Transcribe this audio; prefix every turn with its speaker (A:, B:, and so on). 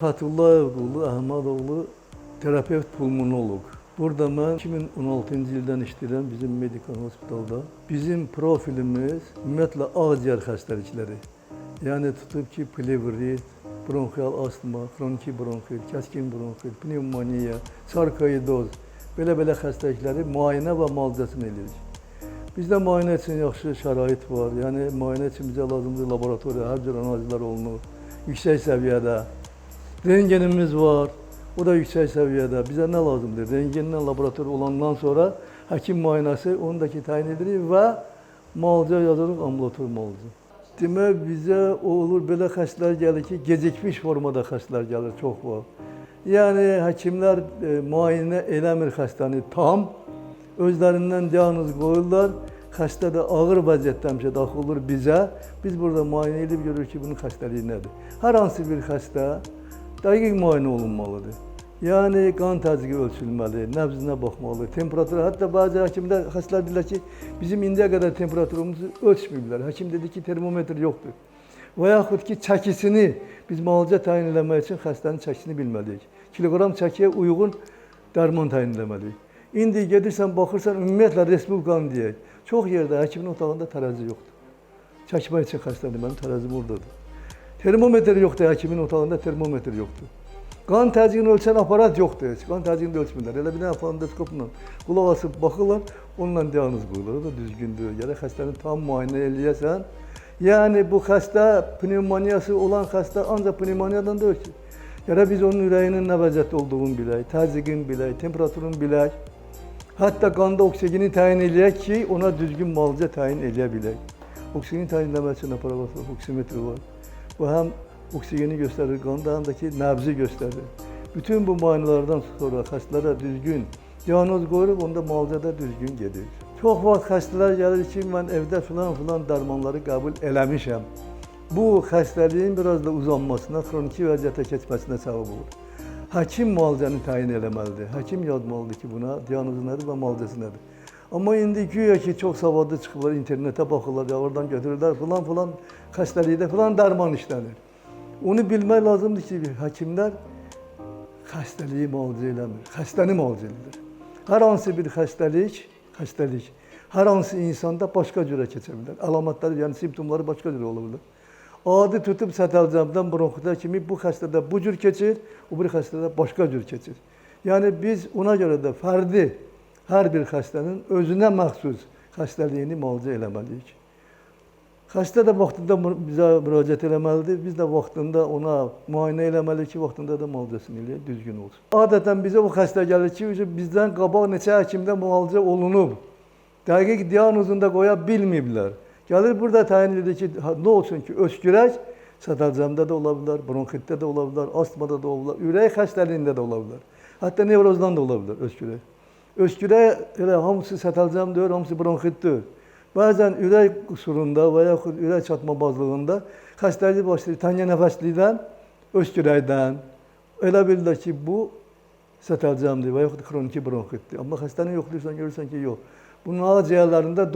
A: Fatullayev oğlu Ahmadoğlu terapeut pulmonolog. Burada ben 2016 ildən işləyirəm bizim medikal hospitalda. Bizim profilimiz ümumiyyətlə ağciyər xəstəlikləri. Yəni tutub ki, plevrit, bronxial astma, xroniki bronxit, kəskin bronxit, pnevmoniya, sarkoidoz, belə-belə xəstəlikləri müayinə və müalicəsini edirik. Bizdə müayinə üçün yaxşı şərait var. Yəni müayinə üçün bizə lazımdır laboratoriya, hər cür analizlər olunur. Yüksək səviyyədə. Rengenimiz var. O da yüksək səviyyədə. Bizə nə lazımdır? Rengenlə laborator olandan sonra həkim müayinəsi onu da ki təyin edirik və müalicə yazırıq, ambulator müalicə. Demək bizə olur belə xəstələr gəlir ki, gecikmiş formada xəstələr gəlir, çox var. Yəni həkimlər e, müayinə eləmir xəstəni tam, özlərindən diaqnoz qoyurlar. Xəstə də ağır vəziyyətdə həmişə daxil olur bizə. Biz burada müayinə edib görürük ki, bunun xəstəliyi nədir. Hər hansı bir xəstə dəqiq müayinə olunmalıdır. Yəni qan təzyiqi ölçülməli, nəbzinə baxmalı, temperatura. Hətta bəzi həkimlər xəstələr deyirlər ki, bizim indiyə qədər temperaturumuzu ölçməyiblər. Həkim dedi ki, termometr yoxdur. Və yaxud ki, çəkisini biz müalicə təyin etmək üçün xəstənin çəkisini bilməliyik. Kiloqram çəkiyə uyğun dərman təyin etməliyik. İndi gedirsən, baxırsan, ümumiyyətlə respublikanı deyək. Çox yerdə həkimin otağında tərəzi yoxdur. Çəkmək üçün xəstədir, mənim tərəzim oradadır. Termometr yoxdur, həkimin otağında termometr yoxdur. Qan təzyiqini ölçən aparat heç. Qan təzyiqini də ölçmürlər. Elə bir dənə fondoskopla qulaq asıb baxırlar, onunla diaqnoz qoyurlar. O da düzgündür. Gərək xəstəni tam müayinə eləyəsən. Yəni bu xəstə pnevmoniyası olan xəstə ancaq pnevmoniyadan deyil ki. Gərək biz onun ürəyinin nə vəziyyətdə olduğunu bilək, təzyiqini bilək, temperaturunu bilək. Hətta qanda oksigeni təyin eləyək ki, ona düzgün müalicə təyin eləyə bilək. Oksigeni təyin etmək üçün aparat var, oksimetr var. Bu həm oksigeni göstərir qanda, həm də ki, nəbzi göstərir. Bütün bu müayinələrdən sonra xəstələrə düzgün diaqnoz qoyulub, onda müalicə də düzgün gedir. Çox vaxt xəstələr gəlir ki, mən evdə filan filan dərmanları qəbul eləmişəm. Bu xəstəliyin biraz da uzanmasına, xroniki vəziyyətə keçməsinə səbəb olur. Həkim müalicəni təyin eləməlidir. Həkim yazmalıdır ki, buna diaqnozu nədir və müalicəsi nədir. Amma indi güya ki, çox savadlı çıxıblar, internetə baxırlar, ya oradan götürürlər, filan filan xəstəlikdə filan dərman işlənir. Onu bilmək lazımdır ki, həkimlər xəstəliyi müalicə eləmir, xəstəni müalicə edir. Hər hansı bir xəstəlik, xəstəlik hər hansı insanda başqa cürə keçə bilər. Əlamətləri, yəni simptomları başqa cürə ola bilər. Adi tutub sətəlcəmdən bronxitə kimi bu xəstədə bu cür keçir, o bir xəstədə başqa cür keçir. Yəni biz ona görə də fərdi hər bir xəstənin özünə məxsus xəstəliyini müalicə eləməliyik. Xəstə də vaxtında bizə müraciət eləməlidir. Biz də vaxtında ona müayinə eləməliyik ki, vaxtında da müalicəsini eləyək, düzgün olsun. Adətən bizə o xəstə gəlir ki, bizdən qabaq neçə həkimdə müalicə olunub. Dəqiq diaqnozunu da qoya bilməyiblər. Gəlir burada təyin edir ki, nə olsun ki, öskürək sədəlcəmdə də ola bilər, bronxitdə də ola bilər, astmada da ola bilər, ürək xəstəliyində də ola bilər. Hətta nevrozdan da ola bilər öskürək. Öskürək elə hamısı sətəlcəm deyil, hamısı bronxit deyil. Bəzən ürək qüsurunda və yaxud ürək çatmabazlığında xəstəlik başlayır tənyə nəfəslikdən, öskürəkdən. Elə bilirlər ki, bu sətəlcəmdir və yaxud xroniki bronxitdir. Amma xəstəni yoxlayırsan, görürsən ki, yox. Bunun ağciyərlərində